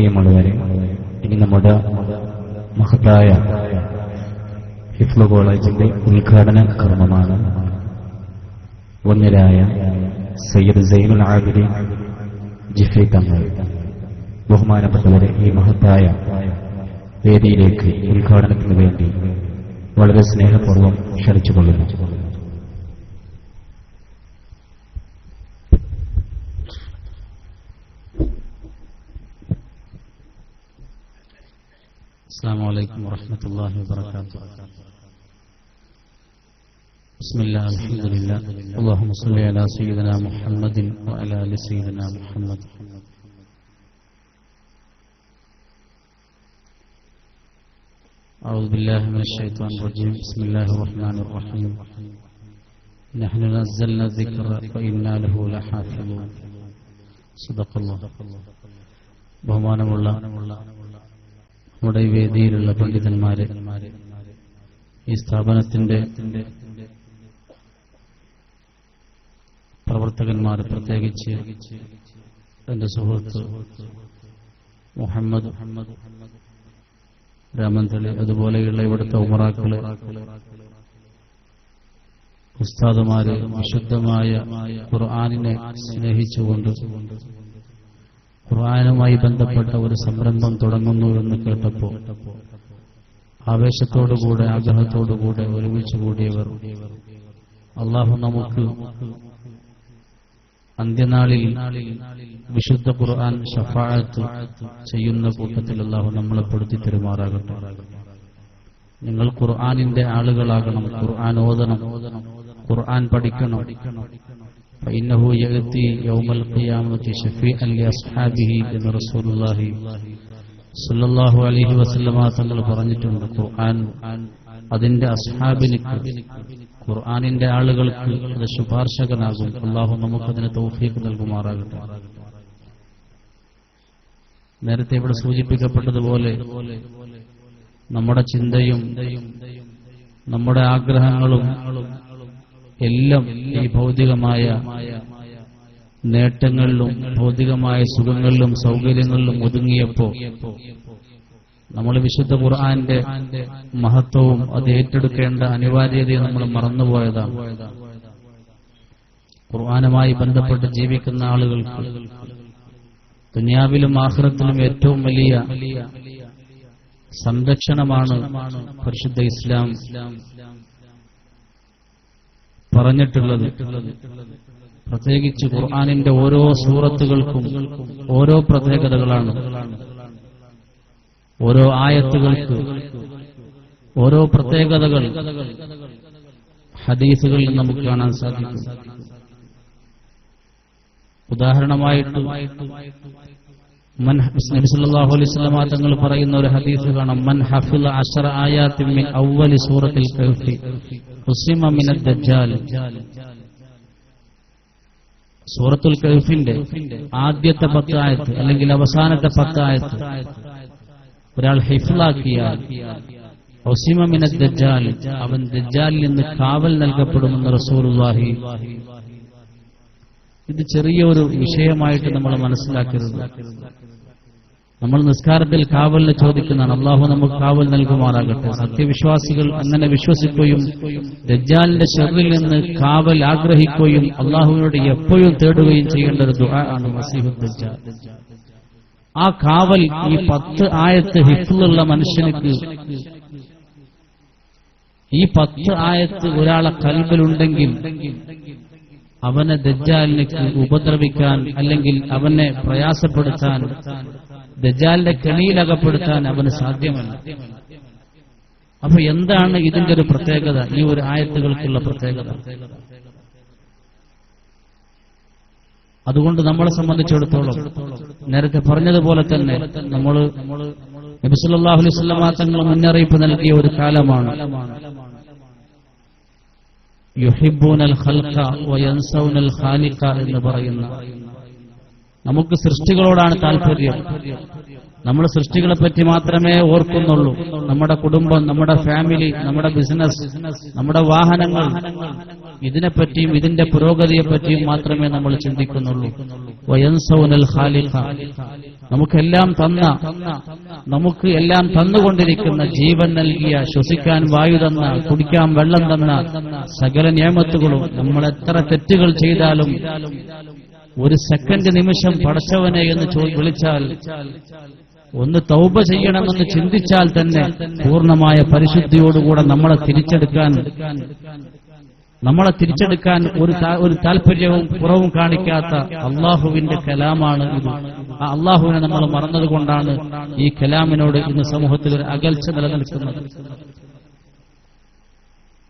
പ്രിയമുള്ളവരെ ഇനി നമ്മുടെ മഹത്തായ ഹിഫ്ലു കോളേജിന്റെ ഉദ്ഘാടന കർമ്മമാണ് ഒന്നിലായ സയ്യിദ് സൈനുൽ ആബിദി ജിഫി തങ്ങൾ. ബഹുമാനപ്പെട്ടവരെ ഈ മഹത്തായ വേദിയിലേക്ക് ഉദ്ഘാടനത്തിന് വേണ്ടി വളരെ സ്നേഹപൂർവം ക്ഷണിച്ചുകൊള്ളുന്നു. السلام عليكم ورحمة الله وبركاته بسم الله الحمد لله اللهم صل على سيدنا محمد وعلى آل سيدنا محمد أعوذ بالله من الشيطان الرجيم بسم الله الرحمن الرحيم نحن نزلنا الذكر وإنا له لحافظون صدق الله ബഹുമാനമുള്ള നമ്മുടെ വേദിയിലുള്ള പണ്ഡിതന്മാരെ ഈ സ്ഥാപനത്തിന്റെ പ്രവർത്തകന്മാർ പ്രത്യേകിച്ച് എന്റെ സുഹൃത്ത് മുഹമ്മദ് രാമന്തളി അതുപോലെയുള്ള ഇവിടുത്തെ ഉമറാക്കൾ ഉസ്താദുമാര് വിശുദ്ധമായ ഖുർആാനിനെ സ്നേഹിച്ചുകൊണ്ട് ഖുർആാനുമായി ബന്ധപ്പെട്ട ഒരു സംരംഭം തുടങ്ങുന്നു എന്ന് കേട്ടപ്പോൾ ആവേശത്തോടുകൂടെ ആഗ്രഹത്തോടുകൂടെ ഒരുമിച്ച് കൂടിയവർ അള്ളാഹു നമുക്ക് അന്ത്യനാളിൽ വിശുദ്ധ ഖുർആൻ ഷഫായത്ത് ചെയ്യുന്ന കൂട്ടത്തിൽ അള്ളാഹു നമ്മളെ പെടുത്തി തെരുമാറാകട്ടെ. നിങ്ങൾ ഖുർആാനിന്റെ ആളുകളാകണം ഖുർആൻ ഓതണം ഖുർആൻ പഠിക്കണം فإنه يأتي يوم القيامة شفيعا لأصحابه എന്ന് റസൂലുള്ളാഹി സല്ലല്ലാഹു അലൈഹി വസല്ലമ തങ്ങൾ പറഞ്ഞിട്ടുണ്ട് ഖുർആൻ അതിന്റെ അസ്ഹാബിനിക്ക് ഖുർആനിന്റെ ആളുകൾക്ക് അത് ശുപാർശകനാകും അള്ളാഹു നമുക്കതിന് തൗഫീഖ് നൽകുമാറാകട്ടെ നേരത്തെ ഇവിടെ സൂചിപ്പിക്കപ്പെട്ടതുപോലെ നമ്മുടെ ചിന്തയും നമ്മുടെ ആഗ്രഹങ്ങളും എല്ലാം ഈ ഭൗതികമായ നേട്ടങ്ങളിലും ഭൗതികമായ സുഖങ്ങളിലും സൗകര്യങ്ങളിലും ഒതുങ്ങിയപ്പോ നമ്മൾ വിശുദ്ധ ഖുർആന്റെ മഹത്വവും അത് ഏറ്റെടുക്കേണ്ട അനിവാര്യതയും നമ്മൾ മറന്നുപോയതാണ്. ഖുർആനുമായി ബന്ധപ്പെട്ട് ജീവിക്കുന്ന ആളുകൾക്ക് ദുനിയാവിലും ആഹ്റത്തിലും ഏറ്റവും വലിയ സംരക്ഷണമാണ് പരിശുദ്ധ ഇസ്ലാം. പറഞ്ഞിട്ടുള്ളത്. പ്രത്യേകിച്ച് ഖുർആാനിന്റെ ഓരോ സൂറത്തുകൾക്കും ഓരോ പ്രത്യേകതകളാണ്. ഓരോ ആയത്തുകൾക്ക് ഓരോ പ്രത്യേകതകൾ ഹദീസുകളിൽ നമുക്ക് കാണാൻ സാധിക്കും. ഉദാഹരണമായിട്ട് നബി സല്ലല്ലാഹു അലൈഹി വസല്ലമ തങ്ങൾ പറയുന്ന ഒരു ഹദീസ് കാണാം. മൻ ഹഫില അശറ ആയാത്തിൻ മിൻ അവ്വലി സൂറത്തിൽ കഹ്ഫി ഹുസിമ മിന ദജ്ജാൽ. സൂറത്തുൽ കഹ്ഫിന്റെ ആദ്യത്തെ പത്തായത്ത് അല്ലെങ്കിൽ അവസാനത്തെ പത്തായത്ത് ഒരാൾ ഹിഫ്ലാക്കിയാൽ ഒസിമ മിന ദജ്ജാൽ. അവൻ ദജ്ജാലിൽ നിന്ന് കാവൽ നൽകപ്പെടുമെന്ന് റസൂലുള്ളാഹി ഇത് ചെറിയൊരു വിഷയമായിട്ട് നമ്മൾ മനസ്സിലാക്കരുത്. നമ്മൾ നിസ്കാരത്തിൽ കാവലിന് ചോദിക്കുന്നതാണ്. അള്ളാഹു നമുക്ക് കാവൽ നൽകുമാറാകട്ടെ. സത്യവിശ്വാസികൾ അങ്ങനെ വിശ്വസിക്കുകയും ദജ്ജാലിന്റെ ഷെറിൽ നിന്ന് കാവൽ ആഗ്രഹിക്കുകയും അള്ളാഹുവിനോട് എപ്പോഴും തേടുകയും ചെയ്യേണ്ട ഒരു ദുആ ആണ് ആ കാവൽ ഈ പത്ത് ആയത്ത് ഹിഫുള്ള മനുഷ്യനുക്ക് ഈ പത്ത് ആയത്ത് ഒരാളെ കൽബിലുണ്ടെങ്കിൽ അവനെ ദജ്ജാലിലേക്ക് ഉപദ്രവിക്കാൻ അല്ലെങ്കിൽ അവനെ പ്രയാസപ്പെടുത്താൻ ദജാലിന്റെ കെണിയിലകപ്പെടുത്താൻ അവന് സാധ്യമല്ല. അപ്പൊ എന്താണ് ഇതിന്റെ ഒരു പ്രത്യേകത? ഈ ഒരു ആയത്തുകൾക്കുള്ള പ്രത്യേകത. അതുകൊണ്ട് നമ്മളെ സംബന്ധിച്ചിടത്തോളം നേരത്തെ പറഞ്ഞതുപോലെ തന്നെ നമ്മൾ നബിസുല്ലാഹു അലൈഹി സ്വലമാ തങ്ങൾ മുന്നറിയിപ്പ് നൽകിയ ഒരു കാലമാണ്. യുഹിബൂനൽ ഖൽഖ വയൻസൗനൽ ഖാലിഖ എന്ന് പറയുന്ന. നമുക്ക് സൃഷ്ടികളോടാണ് താല്പര്യം നമ്മൾ സൃഷ്ടികളെ പറ്റി മാത്രമേ ഓർക്കുന്നുള്ളൂ. നമ്മുടെ കുടുംബം നമ്മുടെ ഫാമിലി നമ്മുടെ ബിസിനസ് നമ്മുടെ വാഹനങ്ങൾ. ഇതിനെപ്പറ്റിയും ഇതിന്റെ പുരോഗതിയെ പറ്റിയും മാത്രമേ നമ്മൾ ചിന്തിക്കുന്നുള്ളൂ. വയൻസൗനൽ ഖാലിഖ. നമുക്കെല്ലാം തന്ന നമുക്ക് എല്ലാം തന്നുകൊണ്ടിരിക്കുന്ന ജീവൻ നൽകിയ ശ്വസിക്കാൻ വായു തന്ന കുടിക്കാൻ വെള്ളം തന്ന സകല നിയമത്തുകളും നമ്മൾ എത്ര തെറ്റുകൾ ചെയ്താലും ഒരു സെക്കൻഡ് നിമിഷം പടച്ചവനെ എന്ന് വിളിച്ചാൽ ഒന്ന് തൗബ ചെയ്യണമെന്ന് ചിന്തിച്ചാൽ തന്നെ പൂർണമായ പരിശുദ്ധിയോടുകൂടെ നമ്മളെ തിരിച്ചെടുക്കാൻ നമ്മളെ തിരിച്ചെടുക്കാൻ ഒരു ഒരു താല്പര്യവും കുറവും കാണിക്കാത്ത അള്ളാഹുവിന്റെ കലാമാണ് ഇത്. ആ അള്ളാഹുവിനെ നമ്മൾ മറന്നതുകൊണ്ടാണ് ഈ കലാമിനോട് ഇന്ന് സമൂഹത്തിൽ ഒരു അകൽച്ച നിലനിൽക്കുന്നത്.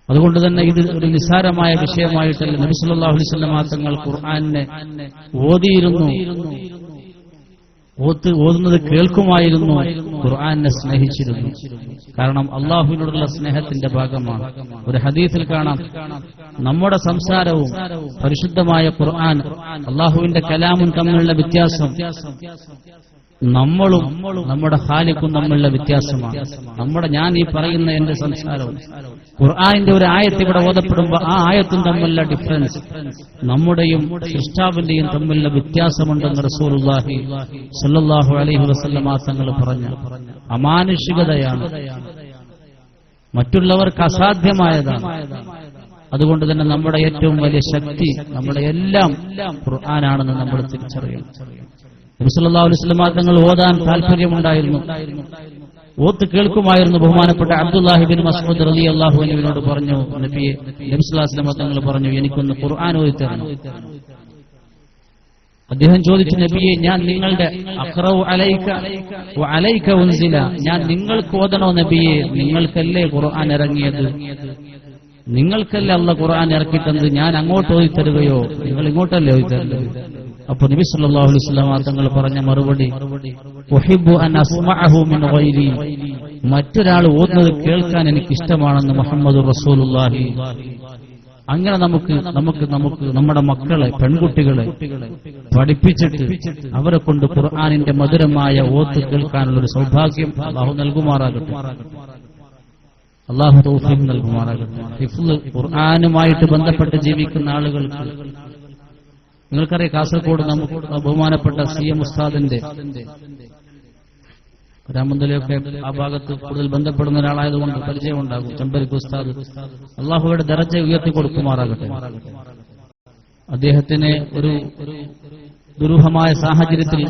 അതുകൊണ്ട് തന്നെ ഇത് ഒരു നിസ്സാരമായ വിഷയമായിട്ടല്ല. നബി സല്ലല്ലാഹു അലൈഹി തങ്ങൾ ഖുർആനെ ഓതിയിരുന്നു. ഓത്ത് ഓതുന്നത് കേൾക്കുമായിരുന്നു ഖുർആാനെ സ്നേഹിച്ചിരുന്നു. കാരണം അള്ളാഹുവിനോടുള്ള സ്നേഹത്തിന്റെ ഭാഗമാണ്. ഒരു ഹദീസിൽ കാണാം നമ്മുടെ സംസാരവും പരിശുദ്ധമായ ഖുർആൻ അള്ളാഹുവിന്റെ കലാമും തമ്മിലുള്ള വ്യത്യാസം നമ്മളും നമ്മുടെ ഹാലിക്കും തമ്മിലുള്ള വ്യത്യാസമാണ്. നമ്മുടെ ഞാൻ ഈ പറയുന്ന എന്റെ സംസാരവും ഖുർആാനിന്റെ ഒരു ആയത്ത് ഇവിടെ ഓതപ്പെടുമ്പോൾ ആ ആയത്തും തമ്മിലുള്ള ഡിഫറൻസ് നമ്മുടെയും സൃഷ്ടാവിന്റെയും തമ്മിലുള്ള വ്യത്യാസമുണ്ടെന്ന് റസൂർഹി സല്ലാഹു അലൈഹി വസല്ലമ തങ്ങൾ പറഞ്ഞു. അമാനുഷികതയാണ്. മറ്റുള്ളവർക്ക് അസാധ്യമായതാണ്. അതുകൊണ്ട് തന്നെ നമ്മുടെ ഏറ്റവും വലിയ ശക്തി നമ്മുടെ എല്ലാം ഖുർആനാണെന്ന് നമ്മൾ തിരിച്ചറിയണം. നബി സല്ലല്ലാഹു അലൈഹി വസല്ലമ തങ്ങൾ ഓതാൻ താല്പര്യമുണ്ടായിരുന്നു ഓത്ത് കേൾക്കുമായിരുന്നു ബഹുമാനപ്പെട്ട അബ്ദുല്ലാഹിബിൻ മസ്ഊദ് റളിയല്ലാഹു അൻഹുവിനോട് പറഞ്ഞു നബിയെ നബി സല്ലല്ലാഹു അലൈഹി വസല്ലമ തങ്ങൾ പറഞ്ഞു എനിക്കൊന്ന് ഖുർആൻ ഓതി തരണം അദ്ദേഹം ചോദിച്ചു നബിയെ ഞാൻ നിങ്ങളുടെ അഖ്റൗ അലൈക വ ഉൻസില ഞാൻ നിങ്ങൾക്ക് ഓതണോ നബിയെ? നിങ്ങൾക്കല്ലേ ഖുർആൻ ഇറങ്ങിയത്? നിങ്ങൾക്കല്ലേ അള്ള ഖുർആൻ ഇറക്കി ഞാൻ അങ്ങോട്ട് ഓതി തരുകയോ നിങ്ങൾ ഇങ്ങോട്ടല്ലേ ഓതി തരുന്നത് അപ്പൊ നബി സല്ലല്ലാഹു അലൈഹി വസല്ലം തങ്ങൾ പറഞ്ഞ മറുപടി അൻ അസ്മഅഹു മിൻ മറ്റൊരാൾ ഓതുന്നത് കേൾക്കാൻ എനിക്ക് ഇഷ്ടമാണെന്ന് മുഹമ്മദ് റസൂലുള്ളാഹി. അങ്ങനെ നമുക്ക് നമുക്ക് നമുക്ക് നമ്മുടെ മക്കളെ പെൺകുട്ടികളെ പഠിപ്പിച്ചിട്ട് അവരെ കൊണ്ട് ഖുർആാനിന്റെ മധുരമായ ഓത്ത് കേൾക്കാനുള്ള ഒരു സൗഭാഗ്യം അള്ളാഹു നൽകുമാറാകട്ടെ. അള്ളാഹു തൗഫീഖ് നൽകുമാറാകട്ടെ. ഹിഫ്ള് ഖുർആാനുമായിട്ട് ബന്ധപ്പെട്ട് ജീവിക്കുന്ന ആളുകൾക്ക് നിങ്ങൾക്കറിയാം കാസർഗോഡ് നമുക്ക് ബഹുമാനപ്പെട്ട സി എം ഉസ്താദിന്റെ രാമന്തലയൊക്കെ ആ ഭാഗത്ത് കൂടുതൽ ബന്ധപ്പെടുന്ന ഒരാളായതുകൊണ്ട് പരിചയമുണ്ടാകും. ചെമ്പരിക്ക് ഉസ്താദ്. അള്ളാഹുയുടെ ദരജ ഉയർത്തി കൊടുക്കുമാറാകട്ടെ അദ്ദേഹത്തിന് ഒരു ദുരൂഹമായ സാഹചര്യത്തിൽ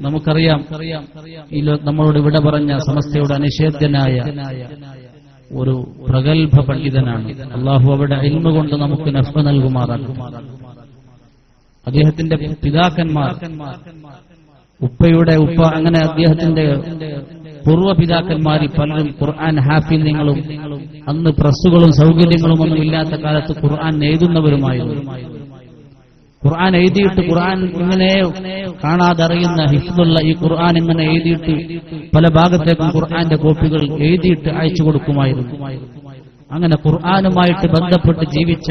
നമുക്കറിയാം നമ്മളുടെ നമ്മളോട് ഇവിടെ പറഞ്ഞ സമസ്തയുടെ അനിഷേധ്യനായ ഒരു പ്രഗത്ഭ പണ്ഡിതനാണ്. അള്ളാഹു അവിടെ ഇൽമ കൊണ്ട് നമുക്ക് നഫ നൽകുമാറാണ്. അദ്ദേഹത്തിന്റെ പിതാക്കന്മാർ ഉപ്പയുടെ ഉപ്പ അങ്ങനെ അദ്ദേഹത്തിന്റെ പൂർവ പിതാക്കന്മാരിൽ പലരും ഖുർആൻ ഹാഫില്യങ്ങളും അന്ന് പ്രസ്സുകളും സൗകര്യങ്ങളും ഒന്നും ഇല്ലാത്ത കാലത്ത് ഖുർആൻ എഴുതുന്നവരുമായിരുന്നു. ഖുർആൻ എഴുതിയിട്ട് ഖുർആൻ ഇങ്ങനെ കാണാതറിയുന്ന ഹിഫ്ദുള്ള ഈ ഖുർആൻ ഇങ്ങനെ എഴുതിയിട്ട് പല ഭാഗത്തേക്കും ഖുർആന്റെ കോപ്പികൾ എഴുതിയിട്ട് അയച്ചു കൊടുക്കുമായിരുന്നു. അങ്ങനെ ഖുർആനുമായിട്ട് ബന്ധപ്പെട്ട് ജീവിച്ച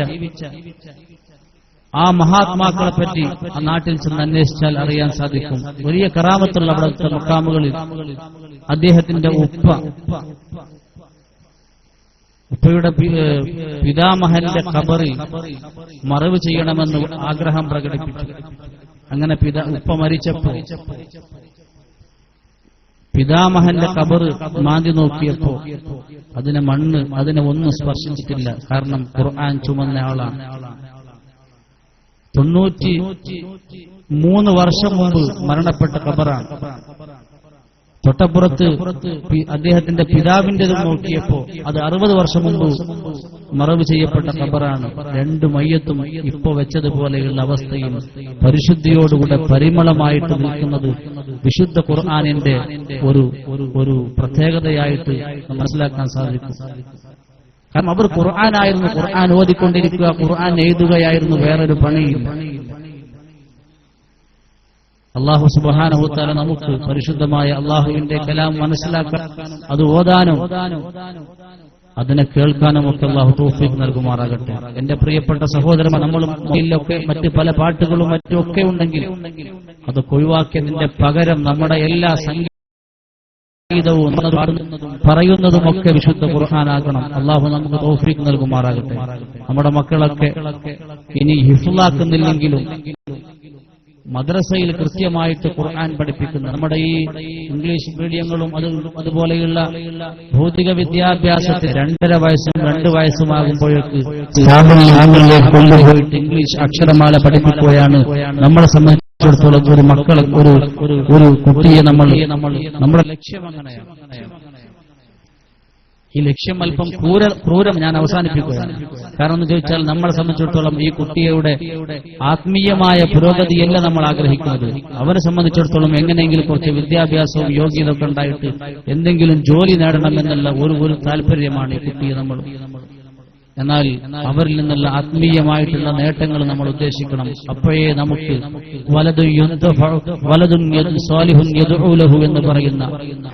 ആ മഹാത്മാക്കളെ പറ്റി ആ നാട്ടിൽ ചെന്ന് അന്വേഷിച്ചാൽ അറിയാൻ സാധിക്കും. വലിയ കറാമത്തുള്ള അവിടുത്തെ മുക്കാമുകളിൽ അദ്ദേഹത്തിന്റെ ഉപ്പ ഉപ്പയുടെ പിതാമഹന്റെ ഖബറിൽ മറവ് ചെയ്യണമെന്ന് ആഗ്രഹം പ്രകടിപ്പിച്ചു. അങ്ങനെ പിതാ ഉപ്പ മരിച്ചപ്പോ പിതാമഹന്റെ കബറ് മാന്തി നോക്കിയപ്പോ അതിനെ മണ്ണ് അതിനെ ഒന്നും സ്പർശിച്ചിട്ടില്ല. കാരണം ഖുർആൻ ചുമന്ന ആളാണ്. തൊണ്ണൂറ്റി മൂന്ന് വർഷം മുമ്പ് മരണപ്പെട്ട ഖബറാണ്. തൊട്ടപ്പുറത്ത് അദ്ദേഹത്തിന്റെ പിതാവിന്റെതും നോക്കിയപ്പോ അത് അറുപത് വർഷം മുമ്പ് മറവ് ചെയ്യപ്പെട്ട ഖബറാണ്. രണ്ടു മയ്യത്തും ഇപ്പൊ വെച്ചതുപോലെയുള്ള അവസ്ഥയും പരിശുദ്ധിയോടുകൂടെ പരിമളമായിട്ട് നിൽക്കുന്നത് വിശുദ്ധ ഖുർആാനിന്റെ ഒരു ഒരു- പ്രത്യേകതയായിട്ട് മനസ്സിലാക്കാൻ സാധിക്കും. കാരണം അവർ ഖുർആാനായിരുന്നു ഖുർആൻ ഓതിക്കൊണ്ടിരിക്കുക ഖുർആൻ എഴുതുകയായിരുന്നു വേറൊരു പണിയില്ല അള്ളാഹു സുബാനഹുത്താല നമുക്ക് പരിശുദ്ധമായ അള്ളാഹുവിന്റെ കലാം മനസ്സിലാക്കാനും അത് ഓതാനും അതിനെ കേൾക്കാനും ഒക്കെ അള്ളാഹു തൗഫീഖ് നൽകുമാറാകട്ടെ. എന്റെ പ്രിയപ്പെട്ട സഹോദരന്മാർ നമ്മളും മൊബൈലിലൊക്കെ മറ്റ് പല പാട്ടുകളും മറ്റും ഒക്കെ ഉണ്ടെങ്കിൽ അത് ഒഴിവാക്കിയതിന്റെ പകരം നമ്മുടെ എല്ലാ സംഗീതവും പറയുന്നതും ഒക്കെ വിശുദ്ധ ഖുർആനാകണം. അള്ളാഹു നമുക്ക് തൗഫീഖ് നൽകുമാറാകട്ടെ. നമ്മുടെ മക്കളൊക്കെ ഇനി ഹിഫുലാക്കുന്നില്ലെങ്കിലും മദ്രസയിൽ കൃത്യമായിട്ട് ഖുർആൻ പഠിപ്പിക്കുന്ന. നമ്മുടെ ഈ ഇംഗ്ലീഷ് മീഡിയങ്ങളും അത് അതുപോലെയുള്ള ഭൗതിക വിദ്യാഭ്യാസത്തിൽ രണ്ടര വയസ്സും രണ്ട് വയസ്സുമാകുമ്പോഴേക്ക് കൊണ്ടുപോയിട്ട് ഇംഗ്ലീഷ് അക്ഷരമാല പഠിപ്പിക്കുകയാണ്. നമ്മളെ സംബന്ധിച്ചിടത്തോളം ഒരു മക്കളെ ഒരു ഒരു കുട്ടിയെ നമ്മൾ നമ്മുടെ ലക്ഷ്യം അങ്ങനെയാണ്. ഈ ലക്ഷ്യം അല്പം ക്രൂര ക്രൂരം ഞാൻ അവസാനിപ്പിക്കുകയാണ്. കാരണം എന്ന് ചോദിച്ചാൽ നമ്മളെ സംബന്ധിച്ചിടത്തോളം ഈ കുട്ടിയുടെ ആത്മീയമായ പുരോഗതിയല്ല നമ്മൾ ആഗ്രഹിക്കുന്നത്. അവരെ സംബന്ധിച്ചിടത്തോളം എങ്ങനെയെങ്കിലും കുറച്ച് വിദ്യാഭ്യാസവും യോഗ്യത ഒക്കെ ഉണ്ടായിട്ട് എന്തെങ്കിലും ജോലി നേടണമെന്നുള്ള ഒരു ഒരു താല്പര്യമാണ് ഈ കുട്ടിയെ നമ്മൾ എന്നാൽ അവരിൽ നിന്നുള്ള ആത്മീയമായിട്ടുള്ള നേട്ടങ്ങൾ നമ്മൾ ഉദ്ദേശിക്കണം. അപ്പോഴേ നമുക്ക് വലതും വലതും യദ് സ്വാലിഹുൻ യദ്ഉലഹു എന്ന് പറയുന്ന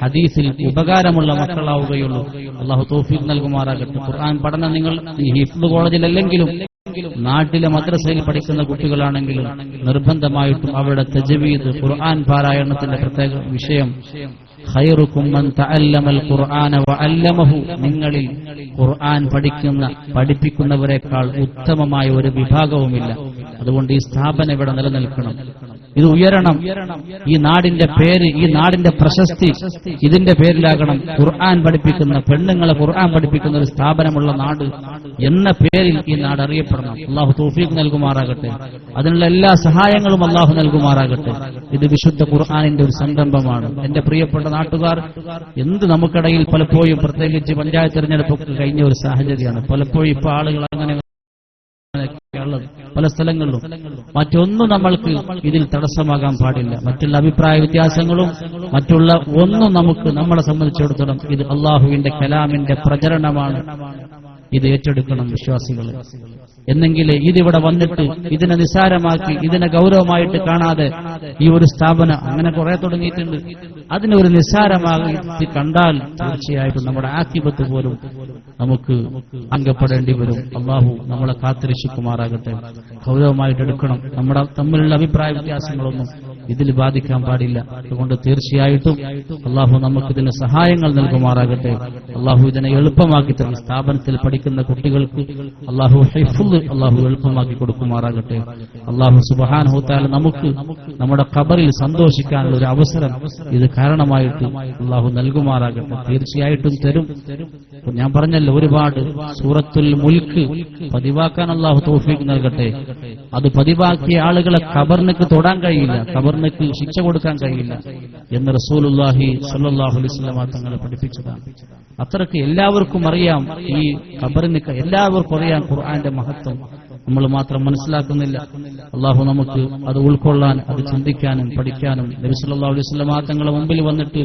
ഹദീസിൽ ഉപകാരമുള്ള മക്കളാവുകയുള്ളൂ. അള്ളാഹു തോഫീഖ് നൽകുമാറാകട്ടെ. ഖുർആൻ പഠനം നിങ്ങൾ ഹിഫ്ബ് കോളേജിലല്ലെങ്കിലും നാട്ടിലെ മദ്രസയിൽ പഠിക്കുന്ന കുട്ടികളാണെങ്കിലും നിർബന്ധമായിട്ടും അവരുടെ തജവീദ് ഖുർആൻ പാരായണത്തിന്റെ പ്രത്യേക വിഷയം നിങ്ങളിൽ ഖുർആൻ പഠിക്കുന്ന പഠിപ്പിക്കുന്നവരെക്കാൾ ഉത്തമമായ ഒരു വിഭാഗവുമില്ല. അതുകൊണ്ട് ഈ സ്ഥാപനം ഇവിടെ നിലനിൽക്കണം. ഇത് ഉയരണം. ഈ നാടിന്റെ പേര് ഈ നാടിന്റെ പ്രശസ്തി ഇതിന്റെ പേരിലാകണം. ഖുർആൻ പഠിപ്പിക്കുന്ന പെണ്ണുങ്ങളെ ഖുർആൻ പഠിപ്പിക്കുന്ന ഒരു സ്ഥാപനമുള്ള നാട് എന്ന പേരിൽ ഈ നാട് അറിയപ്പെടണം. അള്ളാഹു തോഫീഖ് നൽകുമാറാകട്ടെ. അതിനുള്ള എല്ലാ സഹായങ്ങളും അള്ളാഹു നൽകുമാറാകട്ടെ. ഇത് വിശുദ്ധ ഖുർആാനിന്റെ ഒരു സംരംഭമാണ്. എന്റെ പ്രിയപ്പെട്ട നാട്ടുകാർ എന്ത് നമുക്കിടയിൽ പലപ്പോഴും പ്രത്യേകിച്ച് പഞ്ചായത്ത് തെരഞ്ഞെടുപ്പൊക്കെ കഴിഞ്ഞ ഒരു സാഹചര്യമാണ്. പലപ്പോഴും ഇപ്പൊ ആളുകൾ അങ്ങനെ ഉള്ളത് പല സ്ഥലങ്ങളിലും. മറ്റൊന്നും നമ്മൾക്ക് ഇതിൽ തടസ്സമാകാൻ പാടില്ല. മറ്റുള്ള അഭിപ്രായ വ്യത്യാസങ്ങളും മറ്റുള്ള ഒന്നും നമുക്ക് നമ്മളെ സംബന്ധിച്ചിടത്തോളം ഇത് അള്ളാഹുവിന്റെ കലാമിന്റെ പ്രചരണമാണ്. ഇത് ഏറ്റെടുക്കണം വിശ്വാസികൾ എന്നെങ്കിൽ ഇതിവിടെ വന്നിട്ട് ഇതിനെ നിസാരമാക്കി ഇതിനെ ഗൗരവമായിട്ട് കാണാതെ ഈ ഒരു സ്ഥാപനം അങ്ങനെ കുറെ തുടങ്ങിയിട്ടുണ്ട്. അതിനെ ഒരു നിസ്സാരമാക്കി കണ്ടാൽ തീർച്ചയായിട്ടും നമ്മുടെ ആക്കിപത്ത് പോലും നമുക്ക് അംഗപ്പെടേണ്ടി വരും. അള്ളാഹു നമ്മളെ കാത്തിരക്ഷിക്കുമാറാകട്ടെ. ഗൗരവമായിട്ട് എടുക്കണം. നമ്മുടെ തമ്മിലുള്ള അഭിപ്രായ വ്യത്യാസങ്ങളൊന്നും ഇതിൽ ബാധിക്കാൻ പാടില്ല. അതുകൊണ്ട് തീർച്ചയായിട്ടും അള്ളാഹു നമുക്ക് ഇതിന് സഹായങ്ങൾ നൽകുമാറാകട്ടെ. അള്ളാഹു ഇതിനെ എളുപ്പമാക്കി തരും സ്ഥാപനത്തിൽ പഠിക്കുന്ന കുട്ടികൾക്ക് അള്ളാഹു ഹൈഫുൽ അള്ളാഹു എളുപ്പമാക്കി കൊടുക്കുമാറാകട്ടെ. അള്ളാഹു സുബഹാൻഹുത്താൽ നമുക്ക് നമ്മുടെ കബറിൽ സന്തോഷിക്കാനുള്ള ഒരു അവസരം ഇത് കാരണമായിട്ട് അള്ളാഹു നൽകുമാറാകട്ടെ. തീർച്ചയായിട്ടും തരും. ഞാൻ പറഞ്ഞല്ലോ ഒരുപാട് സൂറത്തുൽ മുൽക്ക് പതിവാക്കാൻ അള്ളാഹു തോഫീക്ക് നൽകട്ടെ. അത് പതിവാക്കിയ ആളുകളെ ഖബറിനക്ക് തൊടാൻ കഴിയില്ല ഖബറിനക്ക് ശിക്ഷ കൊടുക്കാൻ കഴിയില്ല എന്ന് റസൂലുല്ലാഹി സല്ലാഹു അലൈസ്ലാം തങ്ങളെ പഠിപ്പിച്ചതാണ്. അത്രയ്ക്ക് എല്ലാവർക്കും അറിയാം ഈ ഖബറിന് എല്ലാവർക്കും അറിയാം ഖുർആന്റെ മഹത്വം. നമ്മൾ മാത്രം മനസ്സിലാക്കുന്നില്ല. അള്ളാഹു നമുക്ക് അത് ഉൾക്കൊള്ളാൻ അത് ചിന്തിക്കാനും പഠിക്കാനും നബി സല്ലല്ലാഹു അലൈഹി സ്വലമാ തങ്ങളുടെ മുമ്പിൽ വന്നിട്ട്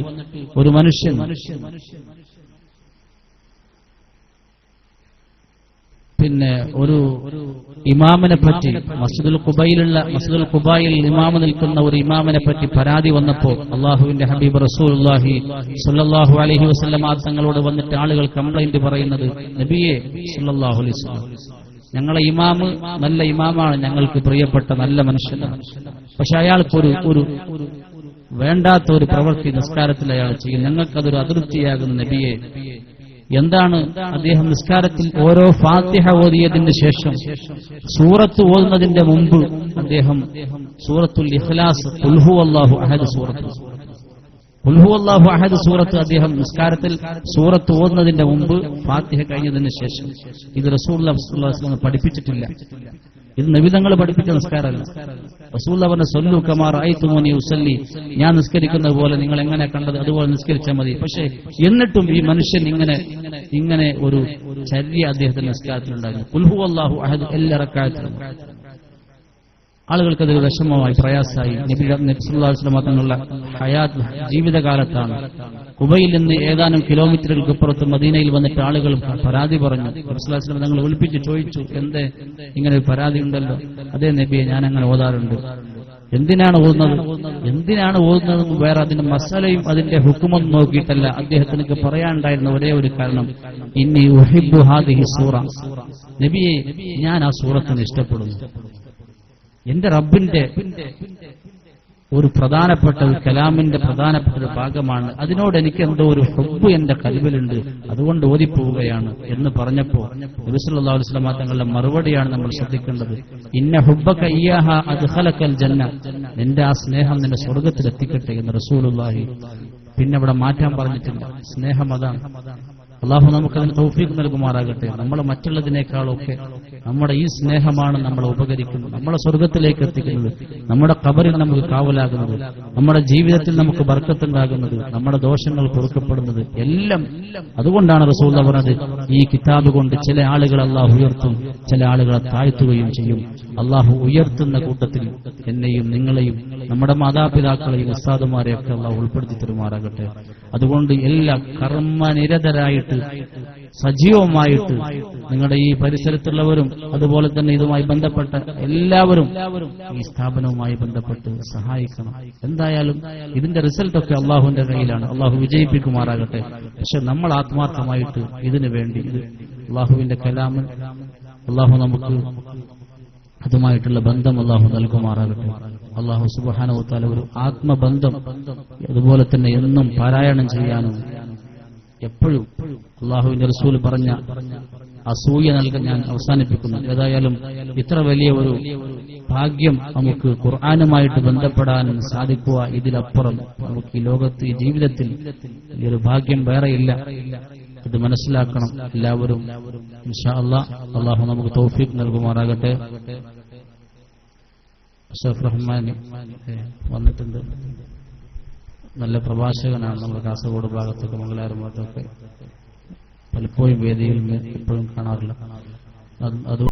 ഒരു മനുഷ്യൻ പിന്നെ ഒരു ഇമാമിനെ പറ്റി മസ്ജിദുൽ കുബയിലുള്ള മസ്ജിദുൽ കുബായിൽ ഇമാമ് നിൽക്കുന്ന ഒരു ഇമാമിനെ പറ്റി പരാതി വന്നപ്പോൾ അള്ളാഹുവിന്റെ ഹബീബ് റസൂലുള്ളാഹി സുല്ലാഹു അലഹി വസല്ലം തങ്ങളോട് വന്നിട്ട് ആളുകൾ കംപ്ലൈന്റ് പറയുന്നത് നബിയെ സുല്ലാഹു വസല്ലം ഞങ്ങളെ ഇമാമ് നല്ല ഇമാമാണ് ഞങ്ങൾക്ക് പ്രിയപ്പെട്ട നല്ല മനുഷ്യനാണ്. പക്ഷെ അയാൾക്കൊരു ഒരു വേണ്ടാത്ത ഒരു പ്രവൃത്തി നിസ്കാരത്തിൽ അയാൾ ചെയ്യും. ഞങ്ങൾക്കതൊരു അതൃപ്തിയാകുന്ന നബിയെ എന്താണ് അദ്ദേഹം നിസ്കാരത്തിൽ ഓരോ ഫാത്തിഹ ഓതിയതിന് ശേഷം സൂറത്ത് ഓതുന്നതിന്റെ മുമ്പ് അദ്ദേഹം സൂറത്തുൽ ഇഖ്ലാസ് ഉൽഹു അള്ളാഹു അഹദ് സൂറത്ത്. ഉൽഹു അള്ളാഹു അഹദ് സൂറത്ത് അദ്ദേഹം നിസ്കാരത്തിൽ സൂറത്ത് ഓതുന്നതിന്റെ മുമ്പ് ഫാത്തിഹ കഴിഞ്ഞതിന് ശേഷം. ഇത് റസൂൽ പഠിപ്പിച്ചിട്ടില്ല. ഇത് നബിതങ്ങൾ പഠിപ്പിച്ച നിസ്കാരമല്ല. റസൂൽ അവന്റെ സൊല്ലു കമാർ ഐത്തുമോനി ഉസല്ലി. ഞാൻ നിസ്കരിക്കുന്നത് പോലെ നിങ്ങൾ എങ്ങനെ കണ്ടത്? അതുപോലെ നിസ്കരിച്ചാൽ മതി. പക്ഷേ എന്നിട്ടും ഈ മനുഷ്യൻ ഇങ്ങനെ ഇങ്ങനെ ഒരു ചര്യ അദ്ദേഹത്തിന്റെ നിസ്കാരത്തിലുണ്ടായിരുന്നു. കുൽഹു അള്ളാഹു അഹദ് എല്ലാ റക്കായത്തിലും ആളുകൾക്ക് വിഷമമായി പ്രയാസമായി നബി നബ്സുല്ലാസ്ലമ തങ്ങളുടെ ഹയാത് ജീവിതകാലത്താണ്. കുബയിൽ നിന്ന് ഏതാനും കിലോമീറ്ററുകൾക്ക് പുറത്ത് മദീനയിൽ വന്നിട്ട് ആളുകൾ പരാതി പറഞ്ഞു. നബ്സുല്ലാസ്ലം തങ്ങൾ ഒളിപ്പിച്ച് ചോദിച്ചു എന്തേ? ഇങ്ങനെ ഒരു പരാതി ഉണ്ടല്ലോ. അതേ നബിയെ ഞാൻ അങ്ങനെ ഓതാറുണ്ട്. എന്തിനാണ് ഓതുന്നത്? എന്തിനാണ് ഓതുന്നത് വേറെ അതിന്റെ മസാലയും അതിന്റെ ഹുക്കുമൊന്നും നോക്കിയിട്ടല്ല അദ്ദേഹത്തിന് പറയാനുണ്ടായിരുന്ന ഒരേ ഒരു കാരണം. ഇനി ഹാദിഹി സൂറ. നബിയെ ഞാൻ ആ സൂറത്തിന് ഇഷ്ടപ്പെടുന്നു. എന്റെ റബ്ബിന്റെ ഒരു പ്രധാനപ്പെട്ട ഒരു കലാമിന്റെ പ്രധാനപ്പെട്ട ഒരു ഭാഗമാണ്. അതിനോട് എനിക്ക് എന്തോ ഒരു ഹൊബ്ബ് എന്റെ കൽവിലുണ്ട്. അതുകൊണ്ട് ഓതിപ്പോവുകയാണ് എന്ന് പറഞ്ഞപ്പോ നബിസുല്ലാ വസ്ലമ തങ്ങളുടെ മറുപടിയാണ് നമ്മൾ ശ്രദ്ധിക്കേണ്ടത്. ഇന്ന ഇയാഹ അദ്ഹലക്കൽ ജന്ന. നിന്റെ ആ സ്നേഹം നിന്റെ സ്വർഗത്തിൽ എത്തിക്കട്ടെ എന്ന് റസൂലുള്ളാഹി. പിന്നെ അവിടെ മാറ്റാൻ പറഞ്ഞിട്ടില്ല. സ്നേഹം അതാണ്. അള്ളാഹു നമുക്ക് അതിന് തൗഫീഖ് നൽകുമാറാകട്ടെ. നമ്മൾ മറ്റുള്ളതിനേക്കാളൊക്കെ നമ്മുടെ ഈ സ്നേഹമാണ് നമ്മളെ ഉപകരിക്കുന്നത്. നമ്മളെ സ്വർഗത്തിലേക്ക് എത്തിക്കുന്നത്. നമ്മുടെ കബറിൽ നമുക്ക് കാവലാകുന്നത്. നമ്മുടെ ജീവിതത്തിൽ നമുക്ക് ബർക്കത്തുണ്ടാകുന്നത്. നമ്മുടെ ദോഷങ്ങൾ പൊറുക്കപ്പെടുന്നത്. എല്ലാം അതുകൊണ്ടാണ് റസൂൽ പറഞ്ഞത് ഈ കിതാബ് കൊണ്ട് ചില ആളുകൾ അള്ളാഹു ഉയർത്തും ചില ആളുകളെ താഴ്ത്തുകയും ചെയ്യും. അള്ളാഹു ഉയർത്തുന്ന കൂട്ടത്തിൽ എന്നെയും നിങ്ങളെയും നമ്മുടെ മാതാപിതാക്കളെയും ഉസ്താദുമാരെയൊക്കെ അള്ളാഹു ഉൾപ്പെടുത്തി തരുമാറാകട്ടെ. അതുകൊണ്ട് എല്ലാ കർമ്മനിരതരായിട്ട് സജീവമായിട്ട് നിങ്ങളുടെ ഈ പരിസരത്തുള്ളവരും അതുപോലെ തന്നെ ഇതുമായി ബന്ധപ്പെട്ട എല്ലാവരും ഈ സ്ഥാപനവുമായി ബന്ധപ്പെട്ട് സഹായിക്കണം. എന്തായാലും ഇതിന്റെ റിസൾട്ട് ഒക്കെ അള്ളാഹുവിന്റെ കയ്യിലാണ്. അള്ളാഹു വിജയിപ്പിക്കുമാറാകട്ടെ. പക്ഷെ നമ്മൾ ആത്മാർത്ഥമായിട്ട് ഇതിനു വേണ്ടി ഇത് അള്ളാഹുവിന്റെ കലാമൻ അള്ളാഹു നമുക്ക് അതുമായിട്ടുള്ള ബന്ധം അള്ളാഹു നൽകുമാറാകട്ടെ. അള്ളാഹു സുബാനവത്താല ഒരു ആത്മബന്ധം അതുപോലെ തന്നെ എന്നും പാരായണം ചെയ്യാനും എപ്പോഴും അള്ളാഹുവിന്റെ റസൂൽ പറഞ്ഞ അസൂയ നൽകാൻ ഞാൻ അവസാനിപ്പിക്കുന്നു. ഏതായാലും ഇത്ര വലിയ ഒരു ഭാഗ്യം നമുക്ക് ഖുർആാനുമായിട്ട് ബന്ധപ്പെടാൻ സാധിക്കുക ഇതിലപ്പുറം നമുക്ക് ഈ ലോകത്ത് ഈ ജീവിതത്തിൽ ഈ ഒരു ഭാഗ്യം വേറെയില്ല. ഇത് മനസ്സിലാക്കണം. എല്ലാവരും അള്ളാഹ് നമുക്ക് തൗഫീഖ് നൽകുമാറാകട്ടെ. വന്നിട്ടുണ്ട്. നല്ല പ്രഭാഷകനാണ് നമ്മുടെ കാസർഗോഡ് ഭാഗത്തൊക്കെ മംഗലാരം ഭാഗത്തൊക്കെ പലപ്പോഴും വേദിയിൽ എപ്പോഴും കാണാറില്ല. അത് അത്